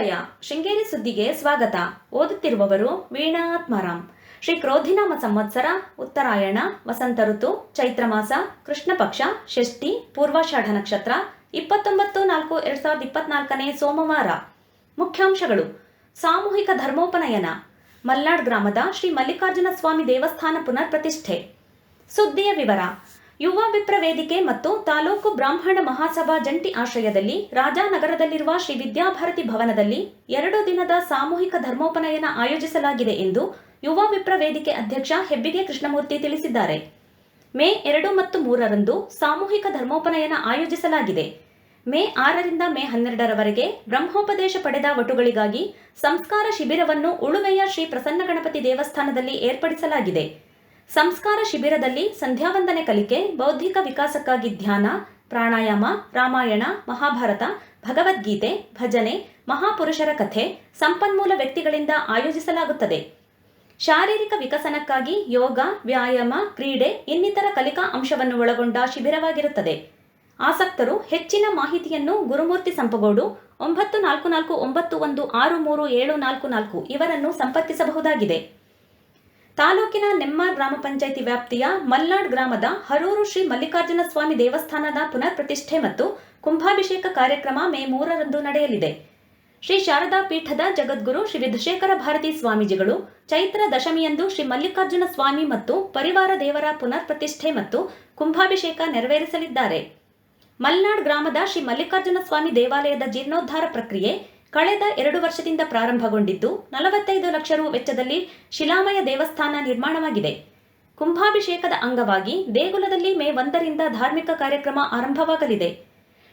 ಶುಭೋದಯ ಶೃಂಗೇರಿ ಸುದ್ದಿಗೆ ಸ್ವಾಗತ. ಓದುತ್ತಿರುವವರು ವೀಣಾ ಆತ್ಮಾರಾಮ್ ಶ್ರೀ ಕ್ರೋಧಿನಾಮ ಸಂವತ್ಸರ, ಉತ್ತರಾಯಣ, ವಸಂತ ಋತು, ಚೈತ್ರ ಮಾಸ, ಕೃಷ್ಣ ಪಕ್ಷ, ಷಷ್ಠಿ, ಪೂರ್ವಾಷಾಢ ನಕ್ಷತ್ರ, ಇಪ್ಪತ್ತೊಂಬತ್ತು ನಾಲ್ಕು ಎರಡ್ ಸಾವಿರದ ಇಪ್ಪತ್ನಾಲ್ಕನೇ ಸೋಮವಾರ. ಮುಖ್ಯಾಂಶಗಳು. ಸಾಮೂಹಿಕ ಧರ್ಮೋಪನಯನ. ಮಲ್ನಾಡ್ ಗ್ರಾಮದ ಶ್ರೀ ಮಲ್ಲಿಕಾರ್ಜುನ ಸ್ವಾಮಿ ದೇವಸ್ಥಾನ ಪುನರ್ ಪ್ರತಿಷ್ಠೆ ಸುದ್ದಿಯ ವಿವರ. ಯುವ ವಿಪ್ರ ವೇದಿಕೆ ಮತ್ತು ತಾಲೂಕು ಬ್ರಾಹ್ಮಣ ಮಹಾಸಭಾ ಜಂಟಿ ಆಶ್ರಯದಲ್ಲಿ ರಾಜಾನಗರದಲ್ಲಿರುವ ಶ್ರೀ ವಿದ್ಯಾಭಾರತಿ ಭವನದಲ್ಲಿ ಎರಡು ದಿನದ ಸಾಮೂಹಿಕ ಧರ್ಮೋಪನಯನ ಆಯೋಜಿಸಲಾಗಿದೆ ಎಂದು ಯುವ ವಿಪ್ರ ವೇದಿಕೆ ಅಧ್ಯಕ್ಷ ಹೆಬ್ಬಿಗೆ ಕೃಷ್ಣಮೂರ್ತಿ ತಿಳಿಸಿದ್ದಾರೆ. ಮೇ ಎರಡು ಮತ್ತು ಮೂರರಂದು ಸಾಮೂಹಿಕ ಧರ್ಮೋಪನಯನ ಆಯೋಜಿಸಲಾಗಿದೆ. ಮೇ ಆರರಿಂದ ಮೇ ಹನ್ನೆರಡರವರೆಗೆ ಬ್ರಹ್ಮೋಪದೇಶ ಪಡೆದ ವಟುಗಳಿಗಾಗಿ ಸಂಸ್ಕಾರ ಶಿಬಿರವನ್ನು ಉಳುವೆಯ ಶ್ರೀ ಪ್ರಸನ್ನ ಗಣಪತಿ ದೇವಸ್ಥಾನದಲ್ಲಿ ಏರ್ಪಡಿಸಲಾಗಿದೆ. ಸಂಸ್ಕಾರ ಶಿಬಿರದಲ್ಲಿ ಸಂಧ್ಯಾವಂದನೆ ಕಲಿಕೆ, ಬೌದ್ಧಿಕ ವಿಕಾಸಕ್ಕಾಗಿ ಧ್ಯಾನ, ಪ್ರಾಣಾಯಾಮ, ರಾಮಾಯಣ, ಮಹಾಭಾರತ, ಭಗವದ್ಗೀತೆ, ಭಜನೆ, ಮಹಾಪುರುಷರ ಕಥೆ, ಸಂಪನ್ಮೂಲ ವ್ಯಕ್ತಿಗಳಿಂದ ಆಯೋಜಿಸಲಾಗುತ್ತದೆ. ಶಾರೀರಿಕ ವಿಕಸನಕ್ಕಾಗಿ ಯೋಗ, ವ್ಯಾಯಾಮ, ಕ್ರೀಡೆ, ಇನ್ನಿತರ ಕಲಿಕಾ ಅಂಶವನ್ನು ಒಳಗೊಂಡ ಶಿಬಿರವಾಗಿರುತ್ತದೆ. ಆಸಕ್ತರು ಹೆಚ್ಚಿನ ಮಾಹಿತಿಯನ್ನು ಗುರುಮೂರ್ತಿ ಸಂಪಗೋಡು ಒಂಬತ್ತು ನಾಲ್ಕು ನಾಲ್ಕು ಒಂಬತ್ತು ಒಂದು ಆರು ಮೂರು ಏಳು ನಾಲ್ಕು ನಾಲ್ಕು ಇವರನ್ನು ಸಂಪರ್ಕಿಸಬಹುದಾಗಿದೆ. ತಾಲೂಕಿನ ನೆಮ್ಮಾರ್ ಗ್ರಾಮ ಪಂಚಾಯಿತಿ ವ್ಯಾಪ್ತಿಯ ಮಲ್ನಾಡ್ ಗ್ರಾಮದ ಹರೂರು ಶ್ರೀ ಮಲ್ಲಿಕಾರ್ಜುನ ಸ್ವಾಮಿ ದೇವಸ್ಥಾನದ ಪುನರ್ ಪ್ರತಿಷ್ಠೆ ಮತ್ತು ಕುಂಭಾಭಿಷೇಕ ಕಾರ್ಯಕ್ರಮ ಮೇ ಮೂರರಂದು ನಡೆಯಲಿದೆ. ಶ್ರೀ ಶಾರದಾ ಪೀಠದ ಜಗದ್ಗುರು ಶ್ರೀ ವಿಧುಶೇಖರ ಭಾರತಿ ಸ್ವಾಮೀಜಿಗಳು, ಚೈತ್ರ ದಶಮಿಯಂದು ಶ್ರೀ ಮಲ್ಲಿಕಾರ್ಜುನ ಸ್ವಾಮಿ ಮತ್ತು ಪರಿವಾರ ದೇವರ ಪುನರ್ ಪ್ರತಿಷ್ಠೆ ಮತ್ತು ಕುಂಭಾಭಿಷೇಕ ನೆರವೇರಿಸಲಿದ್ದಾರೆ. ಮಲ್ನಾಡ್ ಗ್ರಾಮದ ಶ್ರೀ ಮಲ್ಲಿಕಾರ್ಜುನ ಸ್ವಾಮಿ ದೇವಾಲಯದ ಜೀರ್ಣೋದ್ಧಾರ ಪ್ರಕ್ರಿಯೆ ಕಳೆದ ಎರಡು ವರ್ಷದಿಂದ ಪ್ರಾರಂಭಗೊಂಡಿದ್ದು ನಲವತ್ತೈದು ಲಕ್ಷ ರು ವೆಚ್ಚದಲ್ಲಿ ಶಿಲಾಮಯ ದೇವಸ್ಥಾನ ನಿರ್ಮಾಣವಾಗಿದೆ. ಕುಂಭಾಭಿಷೇಕದ ಅಂಗವಾಗಿ ದೇಗುಲದಲ್ಲಿ ಮೇ ಒಂದರಿಂದ ಧಾರ್ಮಿಕ ಕಾರ್ಯಕ್ರಮ ಆರಂಭವಾಗಲಿದೆ.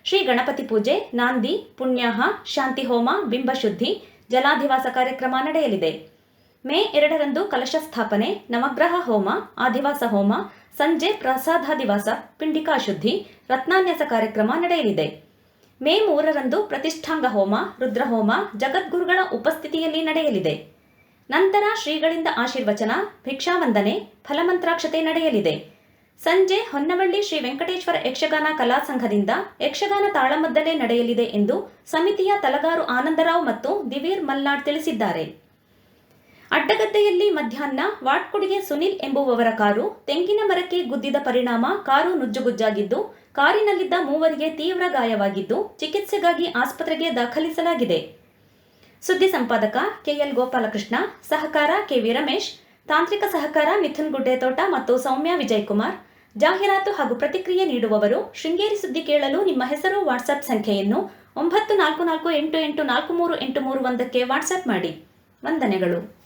ಶ್ರೀ ಗಣಪತಿ ಪೂಜೆ, ನಾಂದಿ, ಪುಣ್ಯಾಹ ಶಾಂತಿ ಹೋಮ ಬಿಂಬಶುದ್ಧಿ, ಜಲಾಧಿವಾಸ ಕಾರ್ಯಕ್ರಮ ನಡೆಯಲಿದೆ. ಮೇ ಎರಡರಂದು ಕಲಶ ಸ್ಥಾಪನೆ, ನವಗ್ರಹ ಹೋಮ, ಆದಿವಾಸ ಹೋಮ, ಸಂಜೆ ಪ್ರಸಾದಾದಿವಾಸ ಪಿಂಡಿಕಾ ಶುದ್ಧಿ ರತ್ನಾನ್ಯಾಸ ಕಾರ್ಯಕ್ರಮ ನಡೆಯಲಿದೆ. ಮೇ ಮೂರರಂದು ಪ್ರತಿಷ್ಠಾಂಗ ಹೋಮ, ರುದ್ರಹೋಮ ಜಗದ್ಗುರುಗಳ ಉಪಸ್ಥಿತಿಯಲ್ಲಿ ನಡೆಯಲಿದೆ. ನಂತರ ಶ್ರೀಗಳಿಂದ ಆಶೀರ್ವಚನ, ಭಿಕ್ಷಾವಂದನೆ, ಫಲಮಂತ್ರಾಕ್ಷತೆ ನಡೆಯಲಿದೆ. ಸಂಜೆ ಹೊನ್ನವಳ್ಳಿ ಶ್ರೀ ವೆಂಕಟೇಶ್ವರ ಯಕ್ಷಗಾನ ಕಲಾ ಸಂಘದಿಂದ ಯಕ್ಷಗಾನ ತಾಳಮದ್ದಲೆ ನಡೆಯಲಿದೆ ಎಂದು ಸಮಿತಿಯ ತಲಗಾರು ಆನಂದರಾವ್ ಮತ್ತು ದಿವೀರ್ ಮಲ್ನಾಡ್ ತಿಳಿಸಿದ್ದಾರೆ. ಅಡ್ಡಗದ್ದೆಯಲ್ಲಿ ಮಧ್ಯಾಹ್ನ ವಾಟ್ಕುಡಿಗೆ ಸುನಿಲ್ ಎಂಬುವವರ ಕಾರು ತೆಂಗಿನ ಮರಕ್ಕೆ ಗುದ್ದಿದ ಪರಿಣಾಮ ಕಾರು ನುಜ್ಜುಗುಜ್ಜಾಗಿದ್ದು, ಕಾರಿನಲ್ಲಿದ್ದ ಮೂವರಿಗೆ ತೀವ್ರ ಗಾಯವಾಗಿದ್ದು, ಚಿಕಿತ್ಸೆಗಾಗಿ ಆಸ್ಪತ್ರೆಗೆ ದಾಖಲಿಸಲಾಗಿದೆ. ಸುದ್ದಿ ಸಂಪಾದಕ ಕೆಎಲ್ ಗೋಪಾಲಕೃಷ್ಣ, ಸಹಕಾರ ಕೆವಿ ರಮೇಶ್, ತಾಂತ್ರಿಕ ಸಹಕಾರ ಮಿಥುನ್ ಗುಡ್ಡೇತೋಟ ಮತ್ತು ಸೌಮ್ಯ ವಿಜಯಕುಮಾರ್, ಜಾಹೀರಾತು ಹಾಗೂ ಪ್ರತಿಕ್ರಿಯೆ ನೀಡುವವರು ಶೃಂಗೇರಿ ಸುದ್ದಿ ಕೇಳಲು ನಿಮ್ಮ ಹೆಸರು ವಾಟ್ಸ್ಆಪ್ ಸಂಖ್ಯೆಯನ್ನು ಒಂಬತ್ತು ನಾಲ್ಕು ನಾಲ್ಕು ಎಂಟು ಎಂಟು ನಾಲ್ಕು ಮೂರು ಎಂಟು ಮೂರು ಒಂದಕ್ಕೆ ವಾಟ್ಸ್ಆಪ್ ಮಾಡಿ. ವಂದನೆಗಳು.